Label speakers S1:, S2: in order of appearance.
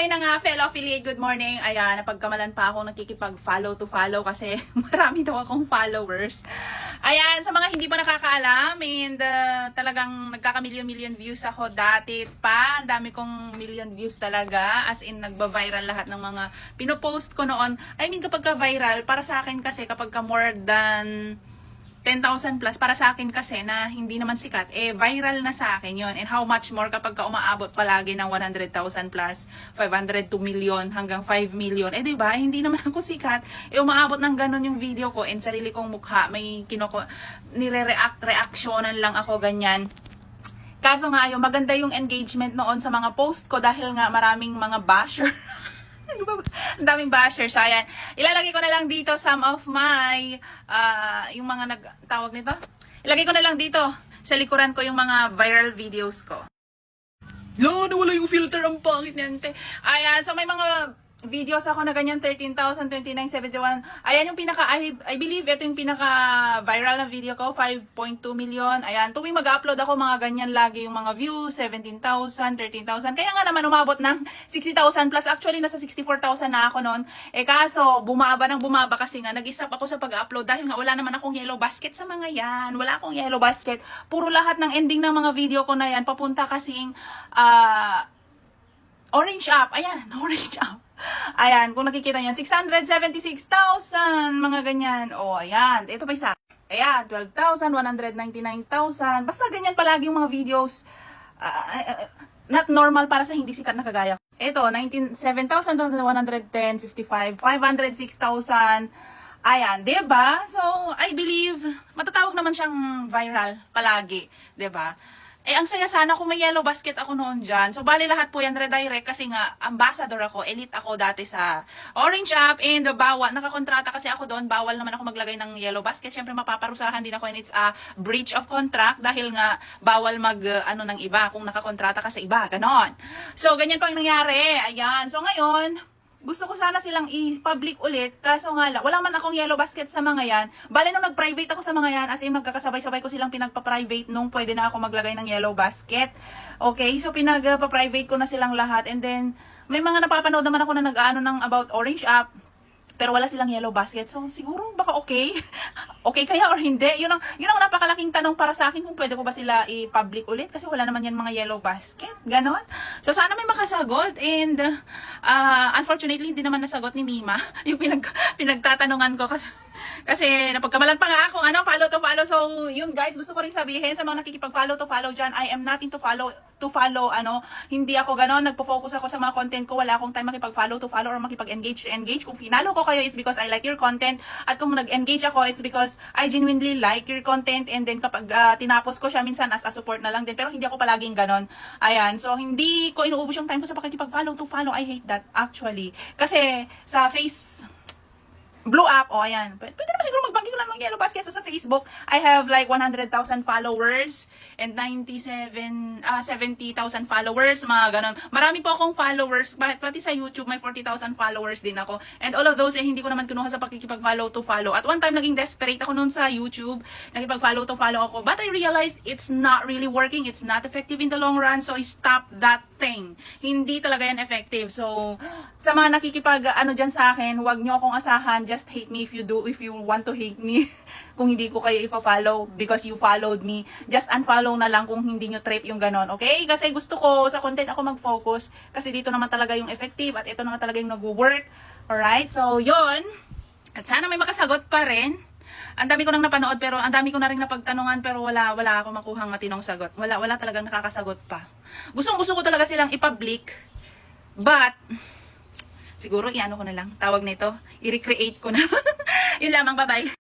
S1: ayun na nga, fellow affiliate, good morning. Ayan, napagkamalan pa ako nakikipag-follow to follow kasi marami daw akong followers. Ayan, sa mga hindi pa nakakaalam, and uh, talagang nagkaka-million-million views ako dati pa. Ang dami kong million views talaga. As in, nagba-viral lahat ng mga pinopost ko noon. I mean, kapag ka-viral, para sa akin kasi kapag ka more than 10,000 plus para sa akin kasi na hindi naman sikat, eh viral na sa akin yon And how much more kapag ka umaabot palagi ng 100,000 plus, 500 to million hanggang 5 million. Eh 'di ba? Hindi naman ako sikat. Eh umaabot ng ganun yung video ko and sarili kong mukha, may kinoko nire-react, reactionan lang ako ganyan. Kaso nga yung maganda yung engagement noon sa mga post ko dahil nga maraming mga basher. Ang daming bashers. So, ayan. Ilalagay ko na lang dito some of my, ah, yung mga nag, tawag nito? Ilagay ko na lang dito sa likuran ko yung mga viral videos ko. Lo, nawala yung filter. Ang pangit niyan, te. Ayan, so may mga videos ako na ganyan, 13,000, 2971. Ayan yung pinaka, I, I believe ito yung pinaka viral na video ko, 5.2 million. Ayan, tuwing mag-upload ako, mga ganyan lagi yung mga views, 17,000, 13,000. Kaya nga naman umabot ng 60,000 plus. Actually, nasa 64,000 na ako noon. Eh kaso, bumaba ng bumaba kasi nga, nag-stop ako sa pag-upload dahil nga wala naman akong yellow basket sa mga yan. Wala akong yellow basket. Puro lahat ng ending ng mga video ko na yan, papunta kasing, ah, Orange up. Ayan, orange up. Ayan, kung nakikita niyan, 676,000, mga ganyan. O, ayan. Ito pa isa. Ayan, 12,000, 199,000. Basta ganyan palagi yung mga videos. ah, ah, not normal para sa hindi sikat na kagaya. Ito, 19, 7,110, 55, 506,000. Ayan, ba? So, I believe matatawag naman siyang viral palagi, ba? Eh, ang saya sana kung may yellow basket ako noon dyan. So, bali lahat po yan redirect kasi nga, ambassador ako, elite ako dati sa Orange App and bawal, nakakontrata kasi ako doon, bawal naman ako maglagay ng yellow basket. Siyempre, mapaparusahan din ako and it's a breach of contract dahil nga, bawal mag, uh, ano ng iba, kung nakakontrata ka sa iba, ganon. So, ganyan pang nangyari. Ayan. So, ngayon, gusto ko sana silang i-public ulit, kaso nga lang, wala man akong yellow basket sa mga yan. Bale, nung nag-private ako sa mga yan, as in magkakasabay-sabay ko silang pinagpa-private nung pwede na ako maglagay ng yellow basket. Okay, so pinagpa-private ko na silang lahat. And then, may mga napapanood naman ako na nag-ano ng about orange app, pero wala silang yellow basket. So, siguro baka okay. okay kaya or hindi? Yun ang, yun ang napakalaking tanong para sa akin kung pwede ko ba sila i-public ulit kasi wala naman yan mga yellow basket. Ganon. So, sana may makasagot. And, uh, unfortunately, hindi naman nasagot ni Mima yung pinag, pinagtatanungan ko kasi kasi napagkamalan pa nga ako, ano, follow to follow. So, yun guys, gusto ko rin sabihin sa mga nakikipag-follow to follow dyan, I am not into follow to follow, ano, hindi ako ganon, nagpo-focus ako sa mga content ko, wala akong time makipag-follow to follow or makipag-engage to engage. Kung finalo ko kayo, it's because I like your content. At kung nag-engage ako, it's because I genuinely like your content. And then kapag ah, tinapos ko siya, minsan as a support na lang din. Pero hindi ako palaging ganon. Ayan, so hindi ko inuubos yung time ko sa pakikipag-follow to follow. I hate that, actually. Kasi sa face, blow up. O, ayan. Pwede, naman siguro magbanggit lang ng Yellow Basket. So, sa Facebook, I have like 100,000 followers and 97, ah 70,000 followers, mga ganun. Marami po akong followers. Pati, pati sa YouTube, may 40,000 followers din ako. And all of those, eh, hindi ko naman kinuha sa pakikipag-follow to follow. At one time, naging desperate ako noon sa YouTube. Nakipag-follow to follow ako. But I realized it's not really working. It's not effective in the long run. So, I stop that thing. Hindi talaga yan effective. So, sa mga nakikipag, ano dyan sa akin, huwag nyo akong asahan. Just hate me if you do, if you want to hate me. kung hindi ko kayo ipa-follow because you followed me. Just unfollow na lang kung hindi nyo trip yung ganon. Okay? Kasi gusto ko sa content ako mag-focus. Kasi dito naman talaga yung effective at ito naman talaga yung nag-work. Alright? So, yon At sana may makasagot pa rin. Ang dami ko nang napanood pero ang dami ko na rin napagtanungan pero wala wala ako makuhang matinong sagot. Wala wala talagang nakakasagot pa. Gustong gusto ko talaga silang i-public. But siguro iano ko na lang. Tawag nito, i-recreate ko na. Yun lamang, bye-bye.